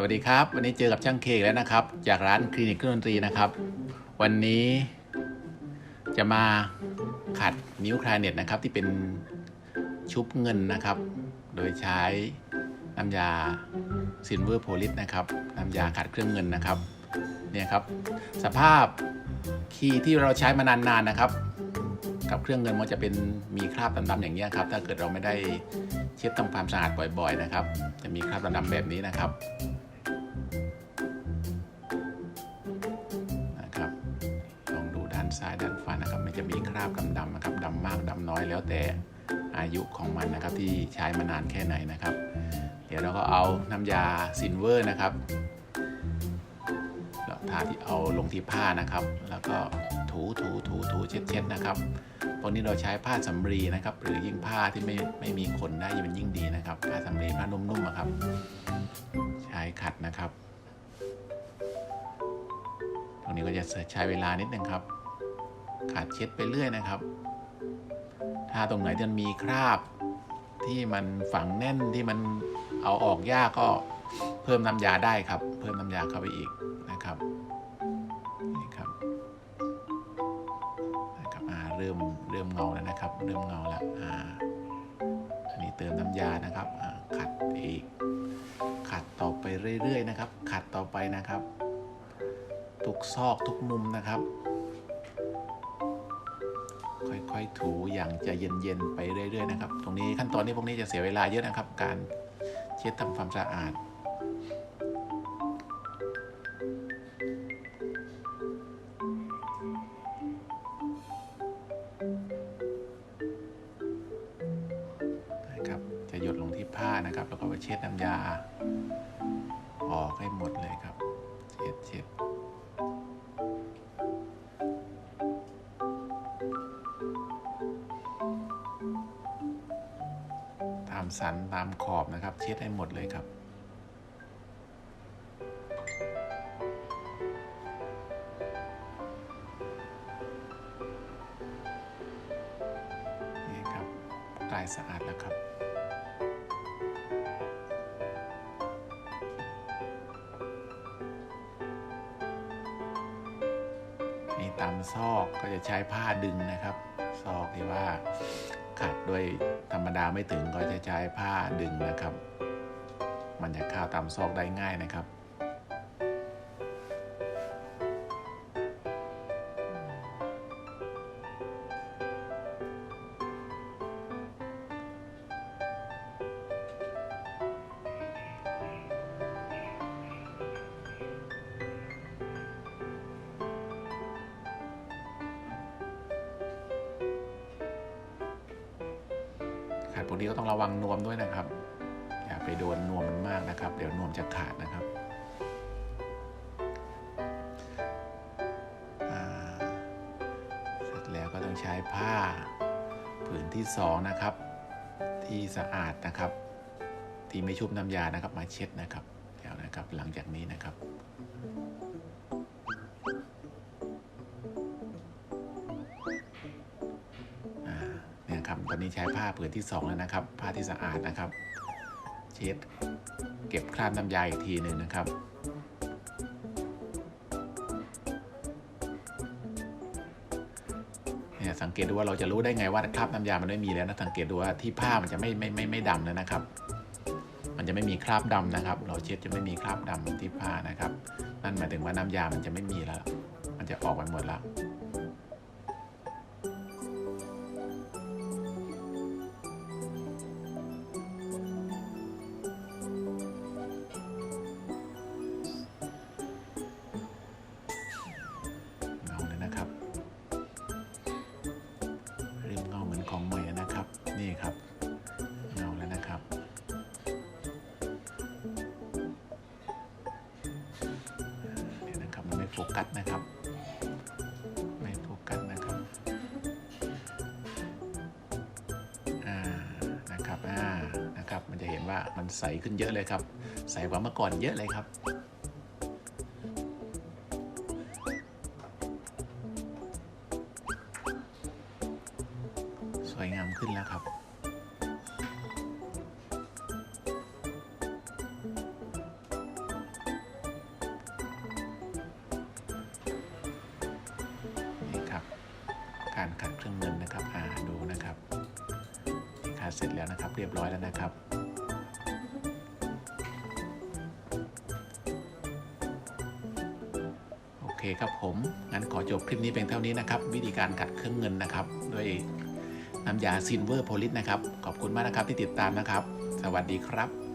สวัสดีครับ วันนี้เจอกับช่างเคกแล้วนะครับ จากร้านคลินิกเครื่องดนตรีนะครับ วันนี้จะมาขัดนิ้วคลายเน็ตนะครับที่เป็นชุบเงินนะครับ โดยใช้น้ำยาซินเวอร์โพลิสนะครับน้ำยาขัดเครื่องเงินนะครับเนี่ยครับ สภาพคีย์ที่เราใช้มานานๆนนะครับ กับเครื่องเงินมันจะเป็นมีคราบดำๆอย่างนี้ยครับ ถ้าเกิดเราไม่ได้เช็ดทำความสะอาดบ่อย ๆ นะครับ จะมีคราบดำๆแบบนี้นะครับ ด้านซ้ายด้านนะครับ มันจะมีคราบดำๆนะครับดำมากดำน้อยแล้วแต่อายุของมันนะครับที่ใช้มานานแค่ไหนนะครับ เดี๋ยวเราก็เอาน้ำยาซินเวอร์นะครับแล้วทาที่เอาลงที่ผ้านะครับ แล้วก็ถูถูถูถูเช็ดเช็ดนะครับพวกนี้เราใช้ผ้าสำลีนะครับ หรือยิ่งผ้าที่ไม่ไม่มีขนได้ยิ่งเป็นยิ่งดีนะครับ ผ้าสำลีผ้านุ่มๆอะครับใช้ขัดนะครับ ตรงนี้ก็จะใช้เวลานิดนึงครับ ขาดเช็ดไปเรื่อยนะครับ ถ้าตรงไหนที่มันมีคราบ ที่มันฝังแน่นที่มันเอาออกยากก็เพิ่มน้ำยาได้ครับ เพิ่มน้ำยาเข้าไปอีกนะครับนี่ครับนะครับอ่าเริ่มเริ่มเงาแล้วนะครับ เริ่มเงาแล้วอ่าอันนี้เติมน้ำยานะครับอ่าขัดอีก ขัดต่อไปเรื่อยๆนะครับ ขัดต่อไปนะครับ ทุกซอกทุกมุมนะครับ ค่อยๆ ถูอย่างจะเย็นๆไปเรื่อยๆนะครับ ตรงนี้ขั้นตอนนี้พวกนี้จะเสียเวลาเยอะนะครับ การเช็ดทำความสะอาดนะครับจะหยดลงที่ผ้านะครับ แล้วก็ไปเช็ดน้ำยา ออกให้หมดเลยครับ เช็ดเช็ด สันตามขอบนะครับ เช็ดให้หมดเลยครับ นี่ครับกลายสะอาดแล้วครับนี่ตามซอกก็จะใช้ผ้าดึงนะครับ ซอกที่ว่า ขัดด้วยธรรมดาไม่ถึงก็จะใช้ผ้าดึงนะครับ มันจะเข้าตามซอกได้ง่ายนะครับ ขัดพวกนี้ก็ต้องระวังนวมด้วยนะครับ อย่าไปโดนนวมมันมากนะครับ เดี๋ยวนวมจะขาดนะครับเสร็จแล้วก็ต้องใช้ผ้าผืนที่สองนะครับ ที่สะอาดนะครับ ที่ไม่ชุบน้ำยานะครับมาเช็ดนะครับเดี๋ยวนะครับ หลังจากนี้นะครับ ตอนนี้ใช้ผ้าผืนที่สองแล้วนะครับ ผ้าที่สะอาดนะครับ เช็ดเก็บคราบน้ำยาอีกทีหนึ่งนะครับเนี่ยสังเกตดูว่าเราจะรู้ได้ไงว่าคราบน้ำยามันไม่มีแล้วนะสังเกตดูว่าที่ผ้ามันจะไม่ไม่ไม่ไม่ดำแล้วนะครับ มันจะไม่มีคราบดำนะครับ เราเช็ดจะไม่มีคราบดำที่ผ้านะครับ นั่นหมายถึงว่าน้ำยามันจะไม่มีแล้ว มันจะออกไปหมดแล้ว กัสนะครับ ไม่โฟกัสนะครับอ่านะครับอ่านะครับ มันจะเห็นว่ามันใสขึ้นเยอะเลยครับ ใสกว่าเมื่อก่อนเยอะเลยครับสวยงามขึ้นแล้วครับ การขัดเครื่องเงินนะครับอ่าดูนะครับขัดเสร็จแล้วนะครับ เรียบร้อยแล้วนะครับโอเคครับผมงั้นขอจบคลิปนี้เพียงเท่านี้นะครับ วิธีการขัดเครื่องเงินนะครับ ด้วยน้ำยาซินเวอร์โพลิสนะครับ ขอบคุณมากนะครับที่ติดตามนะครับ สวัสดีครับ